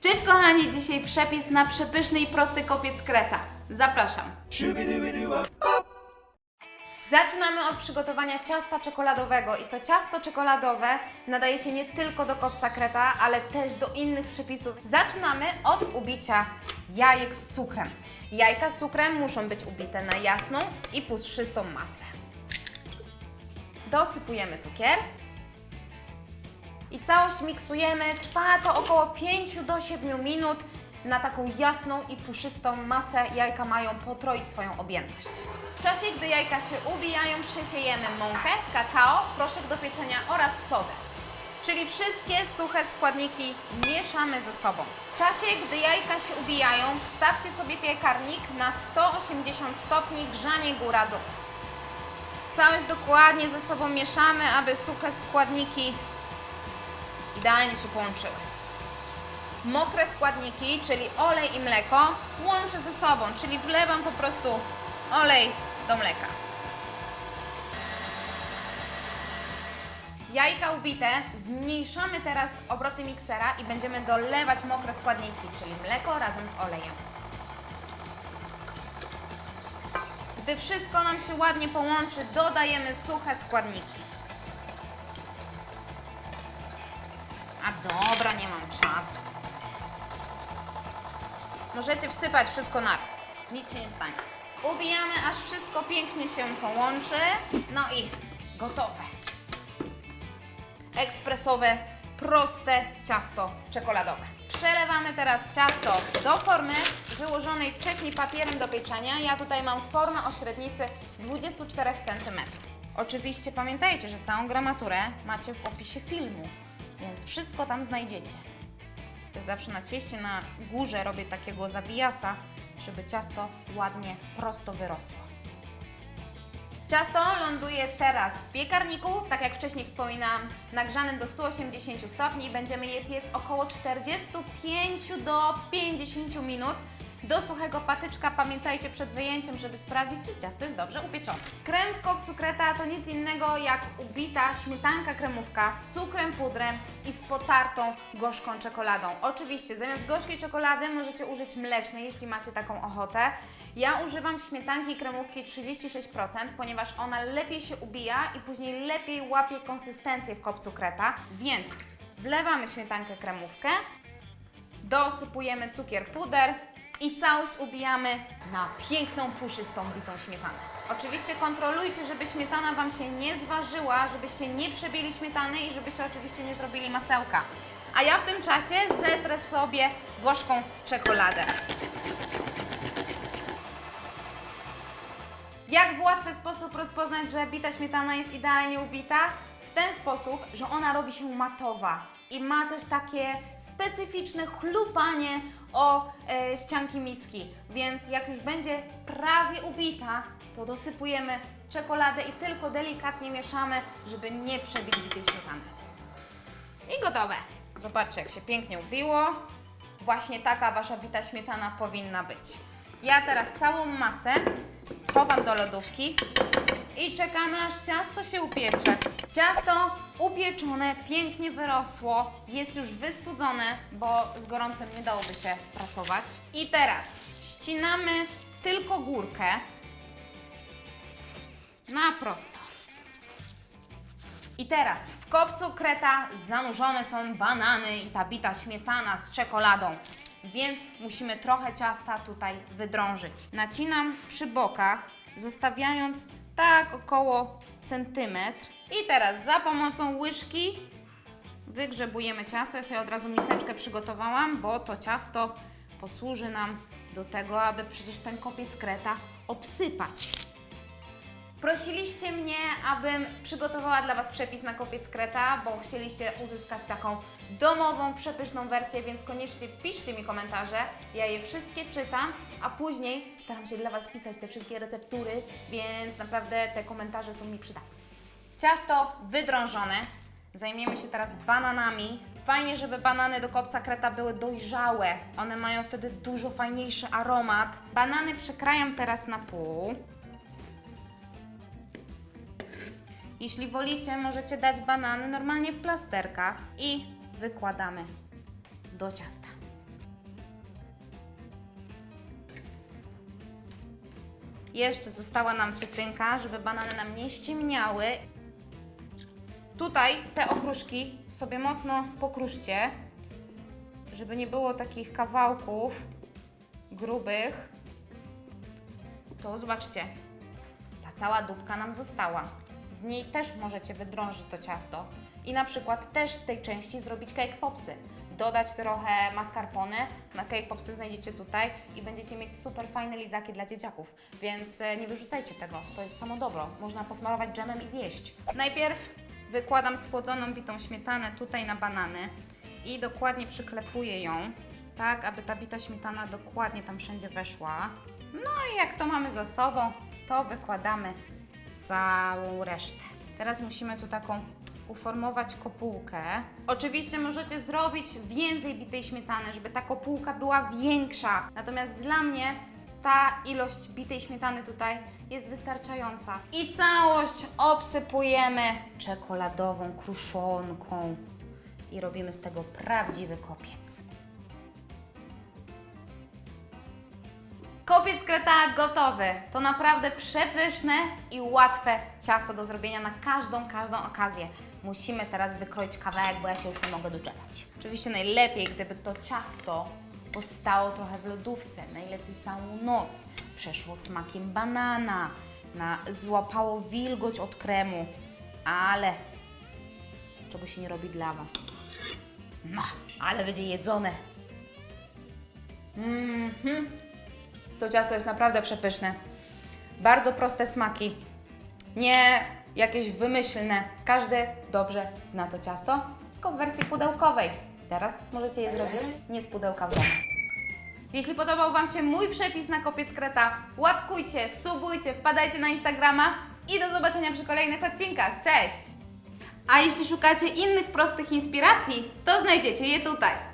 Cześć kochani, dzisiaj przepis na przepyszny i prosty kopiec kreta. Zapraszam. Zaczynamy od przygotowania ciasta czekoladowego i to ciasto czekoladowe nadaje się nie tylko do kopca kreta, ale też do innych przepisów. Zaczynamy od ubicia jajek z cukrem. Jajka z cukrem muszą być ubite na jasną i puszczystą masę. Dosypujemy cukier i całość miksujemy. Trwa to około 5 do 7 minut. Na taką jasną i puszystą masę jajka mają potroić swoją objętość. W czasie, gdy jajka się ubijają, przesiejemy mąkę, kakao, proszek do pieczenia oraz sodę. Czyli wszystkie suche składniki mieszamy ze sobą. W czasie, gdy jajka się ubijają, wstawcie sobie piekarnik na 180 stopni grzanie góra-dół. Całość dokładnie ze sobą mieszamy, aby suche składniki idealnie się połączyły. Mokre składniki, czyli olej i mleko, łączę ze sobą, czyli wlewam po prostu olej do mleka. Jajka ubite zmniejszamy teraz obroty miksera i będziemy dolewać mokre składniki, czyli mleko razem z olejem. Gdy wszystko nam się ładnie połączy, dodajemy suche składniki. A dobra, nie mam czasu. Możecie wsypać wszystko naraz. Nic się nie stanie. Ubijamy, aż wszystko pięknie się połączy. No i gotowe. Ekspresowe, proste ciasto czekoladowe. Przelewamy teraz ciasto do formy wyłożonej wcześniej papierem do pieczenia. Ja tutaj mam formę o średnicy 24 cm. Oczywiście pamiętajcie, że całą gramaturę macie w opisie filmu, więc wszystko tam znajdziecie. To zawsze na cieście na górze robię takiego zawijasa, żeby ciasto ładnie, prosto wyrosło. Ciasto ląduje teraz w piekarniku, tak jak wcześniej wspominałam, nagrzanym do 180 stopni będziemy je piec około 45 do 50 minut. Do suchego patyczka pamiętajcie przed wyjęciem, żeby sprawdzić, czy ciasto jest dobrze upieczone. Krem w kopcu kreta to nic innego jak ubita śmietanka kremówka z cukrem, pudrem i z potartą gorzką czekoladą. Oczywiście zamiast gorzkiej czekolady możecie użyć mlecznej, jeśli macie taką ochotę. Ja używam śmietanki kremówki 36%, ponieważ ona lepiej się ubija i później lepiej łapie konsystencję w kopcu kreta. Więc wlewamy śmietankę kremówkę, dosypujemy cukier puder i całość ubijamy na piękną, puszystą, bitą śmietanę. Oczywiście kontrolujcie, żeby śmietana Wam się nie zważyła, żebyście nie przebili śmietany i żebyście oczywiście nie zrobili masełka. A ja w tym czasie zetrę sobie gorzką czekoladę. Jak w łatwy sposób rozpoznać, że bita śmietana jest idealnie ubita? W ten sposób, że ona robi się matowa i ma też takie specyficzne chlupanie o e, ścianki miski. Więc jak już będzie prawie ubita, to dosypujemy czekoladę i tylko delikatnie mieszamy, żeby nie przebić bitej śmietany. I gotowe. Zobaczcie, jak się pięknie ubiło. Właśnie taka Wasza bita śmietana powinna być. Ja teraz całą masę chowam do lodówki i czekamy, aż ciasto się upiecze. Ciasto upieczone, pięknie wyrosło, jest już wystudzone, bo z gorącem nie dałoby się pracować. I teraz ścinamy tylko górkę na prosto. I teraz w kopcu kreta zanurzone są banany i ta bita śmietana z czekoladą, więc musimy trochę ciasta tutaj wydrążyć. Nacinam przy bokach, zostawiając tak około centymetr. I teraz za pomocą łyżki wygrzebujemy ciasto. Ja sobie od razu miseczkę przygotowałam, bo to ciasto posłuży nam do tego, aby przecież ten kopiec kreta obsypać. Prosiliście mnie, abym przygotowała dla Was przepis na kopiec kreta, bo chcieliście uzyskać taką domową, przepyszną wersję, więc koniecznie piszcie mi komentarze. Ja je wszystkie czytam, a później staram się dla Was pisać te wszystkie receptury, więc naprawdę te komentarze są mi przydatne. Ciasto wydrążone. Zajmiemy się teraz bananami. Fajnie, żeby banany do kopca kreta były dojrzałe. One mają wtedy dużo fajniejszy aromat. Banany przekrajam teraz na pół. Jeśli wolicie, możecie dać banany normalnie w plasterkach i wykładamy do ciasta. Jeszcze została nam cytrynka, żeby banany nam nie ściemniały. Tutaj te okruszki sobie mocno pokruszcie, żeby nie było takich kawałków grubych. To zobaczcie, ta cała dupka nam została. Z niej też możecie wydrążyć to ciasto i na przykład też z tej części zrobić cake popsy. Dodać trochę mascarpone, na cake popsy znajdziecie tutaj i będziecie mieć super fajne lizaki dla dzieciaków, więc e, nie wyrzucajcie tego, to jest samo dobro. Można posmarować dżemem i zjeść. Najpierw wykładam schłodzoną bitą śmietanę tutaj na banany i dokładnie przyklepuję ją, tak aby ta bita śmietana dokładnie tam wszędzie weszła. No i jak to mamy za sobą, to wykładamy całą resztę. Teraz musimy tu taką uformować kopułkę. Oczywiście możecie zrobić więcej bitej śmietany, żeby ta kopułka była większa. Natomiast dla mnie ta ilość bitej śmietany tutaj jest wystarczająca. I całość obsypujemy czekoladową kruszonką i robimy z tego prawdziwy kopiec. Kopiec kreta gotowy. To naprawdę przepyszne i łatwe ciasto do zrobienia na każdą, każdą okazję. Musimy teraz wykroić kawałek, bo ja się już nie mogę doczekać. Oczywiście najlepiej, gdyby to ciasto postało trochę w lodówce, najlepiej całą noc. Przeszło smakiem banana, na, złapało wilgoć od kremu, ale czego się nie robi dla Was. No, ale będzie jedzone. Mhm. To ciasto jest naprawdę przepyszne. Bardzo proste smaki. Nie jakieś wymyślne. Każdy dobrze zna to ciasto, tylko w wersji pudełkowej. Teraz możecie je zrobić nie z pudełka w domu. Jeśli podobał Wam się mój przepis na kopiec kreta, łapkujcie, subujcie, wpadajcie na Instagrama i do zobaczenia przy kolejnych odcinkach. Cześć! A jeśli szukacie innych prostych inspiracji, to znajdziecie je tutaj.